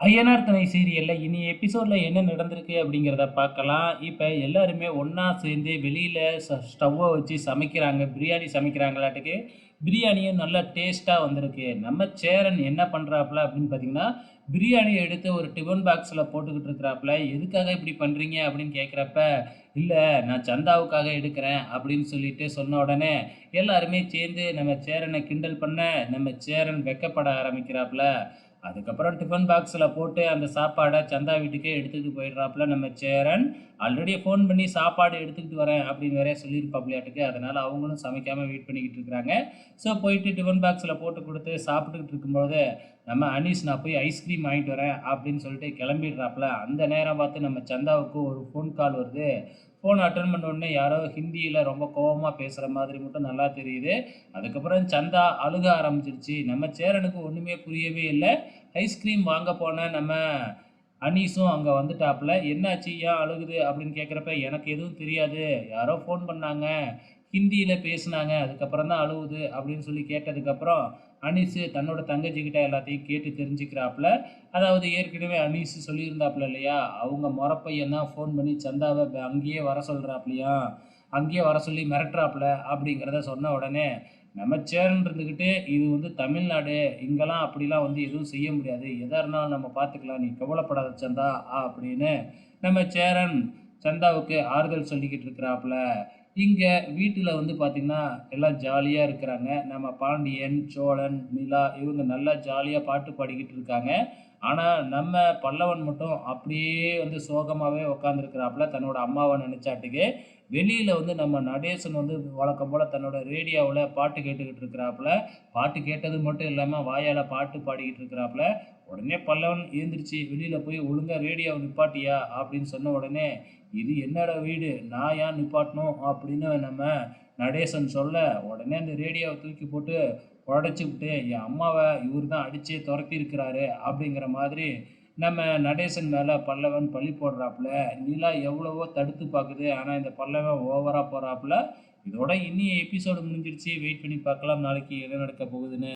ஐயனார் துணை சீரியலில் இனி எபிசோடில் என்ன நடந்திருக்கு அப்படிங்கிறத பார்க்கலாம். இப்போ எல்லாருமே ஒன்றா சேர்ந்து வெளியில் ஸ்டவ்வை வச்சு சமைக்கிறாங்க பிரியாணி சமைக்கிறாங்களாட்டுக்கு பிரியாணியும் நல்லா டேஸ்ட்டாக வந்திருக்கு. நம்ம சேரன் என்ன பண்ணுறாப்புல அப்படின்னு பார்த்தீங்கன்னா பிரியாணியை எடுத்து ஒரு டிஃபன் பாக்ஸில் போட்டுக்கிட்டு இருக்கிறாப்புல. எதுக்காக இப்படி பண்ணுறீங்க அப்படின்னு கேட்குறப்ப இல்லை நான் சந்தாவுக்காக எடுக்கிறேன் அப்படின்னு சொல்லிட்டு சொன்ன உடனே எல்லாருமே சேர்ந்து நம்ம சேரனை கிண்டல் பண்ண நம்ம சேரன் வெக்கப்பட ஆரம்பிக்கிறாப்புல. அதுக்கப்புறம் டிஃபன் பாக்ஸில் போட்டு அந்த சாப்பாடை சந்தா வீட்டுக்கே எடுத்துகிட்டு போயிடுறாப்புல நம்ம சேரன் ஆல்ரெடி ஃபோன் பண்ணி சாப்பாடு எடுத்துக்கிட்டு வரேன் அப்படின்னு வேற சொல்லியிருப்பாப்லையாட்டுக்கு அதனால் அவங்களும் சமைக்காமல் வெயிட் பண்ணிக்கிட்டு இருக்கிறாங்க. ஸோ போயிட்டு டிஃபன் பாக்ஸில் போட்டு கொடுத்து சாப்பிட்டுக்கிட்டு இருக்கும்போது நம்ம அனீஸ் நான் போய் ஐஸ்கிரீம் வாங்கிட்டு வரேன் அப்படின்னு சொல்லிட்டு கிளம்பிடுறாப்புல. அந்த நேரம் பார்த்து நம்ம சந்தாவுக்கு ஒரு ஃபோன் கால் வருது. ஃபோன் அட்டன் பண்ண உடனே யாரோ ஹிந்தியில் ரொம்ப கோபமாக பேசுகிற மாதிரி மட்டும் நல்லா தெரியுது. அதுக்கப்புறம் சந்தா அழுக ஆரம்பிச்சிருச்சு. நம்ம சேரனுக்கு ஒன்றுமே புரியவே இல்லை. ஐஸ்கிரீம் வாங்க போன நம்ம அனீஸும் அங்கே வந்துட்டாப்புல. என்னாச்சு? ஏன் அழுகுது? அப்படின்னு கேட்குறப்ப எனக்கு எதுவும் தெரியாது. யாரோ ஃபோன் பண்ணாங்க. ஹிந்தியில் பேசுனாங்க. அதுக்கப்புறம் தான் அழுகுது அப்படின்னு சொல்லி கேட்டதுக்கப்புறம் அனீஸு தன்னோட தங்கச்சிக்கிட்ட எல்லாத்தையும் கேட்டு தெரிஞ்சுக்கிறாப்புல. அதாவது ஏற்கனவே அனீஸு சொல்லியிருந்தாப்புல இல்லையா? அவங்க முறப்பையன் தான் ஃபோன் பண்ணி சந்தாவை அங்கேயே வர சொல்கிறாப்புலையா அங்கேயே வர சொல்லி மிரட்டுறாப்புல அப்படிங்கிறத சொன்ன உடனே நம்ம சேரன் இருந்துக்கிட்டு இது வந்து தமிழ்நாடு. இங்கெல்லாம் அப்படிலாம் வந்து எதுவும் செய்ய முடியாது. எதாக இருந்தாலும் நம்ம பார்த்துக்கலாம். நீ கவலைப்படாத சந்தா அப்படின்னு நம்ம சேரன் சந்தாவுக்கு ஆறுதல் சொல்லிக்கிட்டு இருக்கிறாப்புல. இங்கே வீட்டில் வந்து பார்த்திங்கன்னா எல்லாம் ஜாலியாக இருக்கிறாங்க. நம்ம பாண்டியன் சோழன் நிலா இவங்க நல்லா ஜாலியாக பாட்டு பாடிக்கிட்டு இருக்காங்க. ஆனால் நம்ம பல்லவன் மட்டும் அப்படியே வந்து சோகமாகவே உக்காந்துருக்கிறாப்புல தன்னோட அம்மாவை நினச்சாட்டுக்கு. வெளியில் வந்து நம்ம நடேசன் வந்து வழக்கம் போல் தன்னோட ரேடியோவில் பாட்டு கேட்டுக்கிட்டு இருக்கிறாப்புல. பாட்டு கேட்டது மட்டும் இல்லாமல் வாயால் பாட்டு பாடிக்கிட்டு இருக்கிறாப்புல. உடனே பல்லவன் எழுந்திரிச்சு வெளியில் போய் ஒழுங்காக ரேடியோவை நிப்பாட்டியா அப்படின்னு சொன்ன உடனே இது என்னோட வீடு நான் ஏன் நிப்பாட்டணும் அப்படின்னு நம்ம நடேசன் சொல்ல உடனே அந்த ரேடியோவை தூக்கி போட்டு உடச்சி விட்டு என் அம்மாவை இவர் தான் அடித்து துரத்தி இருக்கிறாரு அப்படிங்கிற மாதிரி நம்ம நடேசன் மேலே பல்லவன் பழி போடுறாப்புல. நிலா எவ்வளவோ தடுத்து பார்க்குது. ஆனால் இந்த பல்லவன் ஓவராக போகிறாப்புல இதோட இன்னி எபிசோடு முடிஞ்சிருச்சு. வெயிட் பண்ணி பார்க்கலாம். நாளைக்கு என்ன நடக்க போகுதுன்னு.